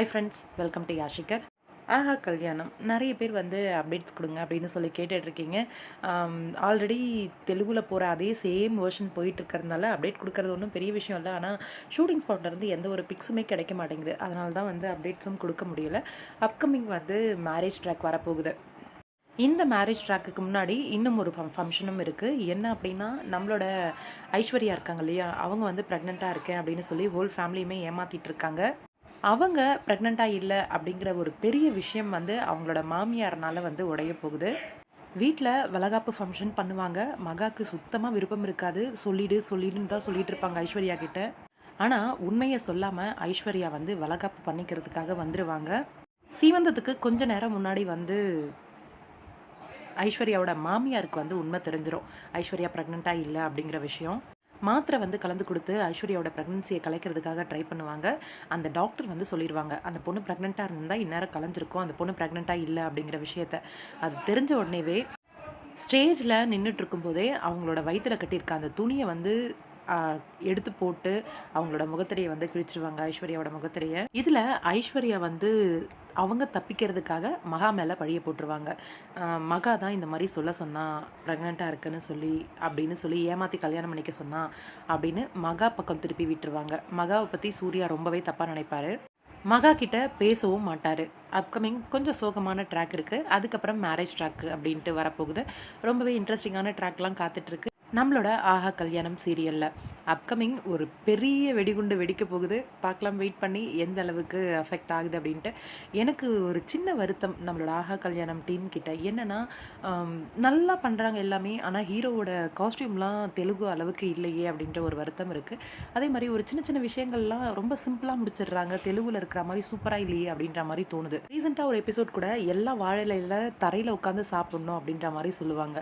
High friends welcome to யாஷிகர் ஆஹா கல்யாணம். நிறைய பேர் வந்து அப்டேட்ஸ் கொடுங்க அப்படின்னு சொல்லி கேட்டுட்ருக்கீங்க ஆல்ரெடி தெலுங்கில் போகிற அதே சேம் வேர்ஷன் போயிட்டுருக்கிறதுனால அப்டேட் கொடுக்கறது ஒன்றும் பெரிய விஷயம் இல்லை. ஆனால் ஷூட்டிங் ஸ்பாட்லேருந்து எந்த ஒரு பிக்ஸுமே கிடைக்க மாட்டேங்குது. அதனால தான் வந்து அப்டேட்ஸும் கொடுக்க முடியல. அப்கமிங் வந்து மேரேஜ் ட்ராக் வரப்போகுது. இந்த மேரேஜ் ட்ராக்குக்கு முன்னாடி இன்னும் ஒரு ஃபங்க்ஷனும் இருக்குது என்ன அப்படின்னா நம்மளோட ஐஸ்வர்யா இருக்காங்க இல்லையா? அவங்க வந்து ப்ரெக்னெண்ட்டாக இருக்கேன் அப்படின்னு சொல்லி ஹோல் ஃபேமிலியுமே ஏமாற்றிட்டு இருக்காங்க. அவங்க ப்ரெக்னெண்ட்டாக இல்லை அப்படிங்கிற ஒரு பெரிய விஷயம் வந்து அவங்களோட மாமியார்னால் வந்து உடைய போகுது. வீட்டில் வளகாப்பு ஃபங்க்ஷன் பண்ணுவாங்க. மகாக்கு சுத்தமாக விருப்பம் இருக்காது. சொல்லிடு சொல்லிடுன்னு தான் சொல்லிட்டு இருப்பாங்க ஐஸ்வர்யா கிட்ட. ஆனால் உண்மையை சொல்லாமல் ஐஸ்வர்யா வந்து வளகாப்பு பண்ணிக்கிறதுக்காக வந்துடுவாங்க சீமந்தத்துக்கு கொஞ்ச நேரம் முன்னாடி வந்து ஐஸ்வர்யாவோட மாமியாருக்கு வந்து உண்மை தெரிஞ்சிடும் ஐஸ்வர்யா ப்ரெக்னெண்ட்டாக இல்லை அப்படிங்கிற விஷயம். மாத்திரை வந்து கலந்து கொடுத்து ஐஸ்வர்யாவோட ப்ரெக்னன்சியை கலைக்கிறதுக்காக ட்ரை பண்ணுவாங்க. அந்த டாக்டர் வந்து சொல்லிடுவாங்க அந்த பொண்ணு ப்ரெக்னெண்ட்டாக இருந்தால் இந்நேரம் கலைஞ்சிருக்கும் அந்த பொண்ணு ப்ரெக்னெண்ட்டாக இல்லை அப்படிங்கிற விஷயத்த. அது தெரிஞ்ச உடனேவே ஸ்டேஜில் நின்றுட்டு இருக்கும்போதே அவங்களோட வயிற்றில் கட்டியிருக்க அந்த துணியை வந்து எடுத்து போட்டு அவங்களோட முகத்திரையை வந்து கிழிச்சிருவாங்க ஐஸ்வர்யாவோட முகத்திரையை. இதில் ஐஸ்வர்யா வந்து அவங்க தப்பிக்கிறதுக்காக மகா மேலே பழிய போட்டுருவாங்க. மகா தான் இந்த மாதிரி சொல்ல சொன்னால் ப்ரெக்னெண்ட்டாக இருக்குன்னு சொல்லி அப்படின்னு சொல்லி ஏமாற்றி கல்யாணம் பண்ணிக்க சொன்னா அப்படின்னு மகா பக்கம் திருப்பி விட்டுருவாங்க. மகாவை பற்றி சூர்யா ரொம்பவே தப்பாக நினைப்பார். மகா கிட்ட பேசவும் மாட்டார். அப்கமிங் கொஞ்சம் சோகமான ட்ராக் இருக்குது அதுக்கப்புறம் மேரேஜ் ட்ராக் அப்படின்ட்டு வரப்போகுது. ரொம்பவே இன்ட்ரெஸ்டிங்கான ட்ராக்லாம் காத்துட்ருக்கு நம்மளோட ஆஹா கல்யாணம் சீரியலில் அப்கமிங் ஒரு பெரிய வெடிகுண்டு வெடிக்க போகுது. பார்க்கலாம் வெயிட் பண்ணி எந்த அளவுக்கு அஃபெக்ட் ஆகுது அப்படின்ட்டு. எனக்கு ஒரு சின்ன வருத்தம் நம்மளோட ஆஹா கல்யாணம் டீம் கிட்ட. என்னென்னா நல்லா பண்ணுறாங்க எல்லாமே ஆனால் ஹீரோவோட காஸ்டியூம்லாம் தெலுங்கு அளவுக்கு இல்லையே அப்படின்ற ஒரு வருத்தம் இருக்குது அதே மாதிரி ஒரு சின்ன சின்ன விஷயங்கள்லாம் ரொம்ப சிம்பிளாக முடிச்சிடுறாங்க. தெலுங்கில் இருக்கிற மாதிரி சூப்பராக இல்லையே அப்படின்ற மாதிரி தோணுது. ரீசெண்டாக ஒரு எபிசோட் கூட எல்லா வாழையில தரையில் உட்காந்து சாப்பிடணும் அப்படின்ற மாதிரி சொல்லுவாங்க.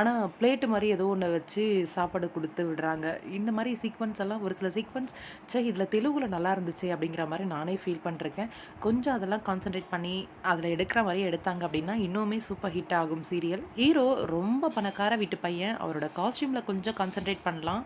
ஆனால் பிளேட்டு மாதிரி ஏதோ ஒன்று வச்சு வச்சு சாப்பாடு கொடுத்து விடுறாங்க. இந்த மாதிரி சீக்வன்ஸ் எல்லாம் ஒரு சில சீக்வன்ஸ் சே இதில் தெலுங்கில் நல்லா இருந்துச்சு அப்படிங்கிற மாதிரி நானே ஃபீல் பண்ணிருக்கேன் கொஞ்சம் அதெல்லாம் கான்சென்ட்ரேட் பண்ணி அதில் எடுக்கிற மாதிரியே எடுத்தாங்க அப்படின்னா இன்னுமே சூப்பர் ஹிட் ஆகும் சீரியல் ஹீரோ ரொம்ப பணக்கார வீட்டு பையன். அவரோட காஸ்டியூமில் கொஞ்சம் கான்சென்ட்ரேட் பண்ணலாம்.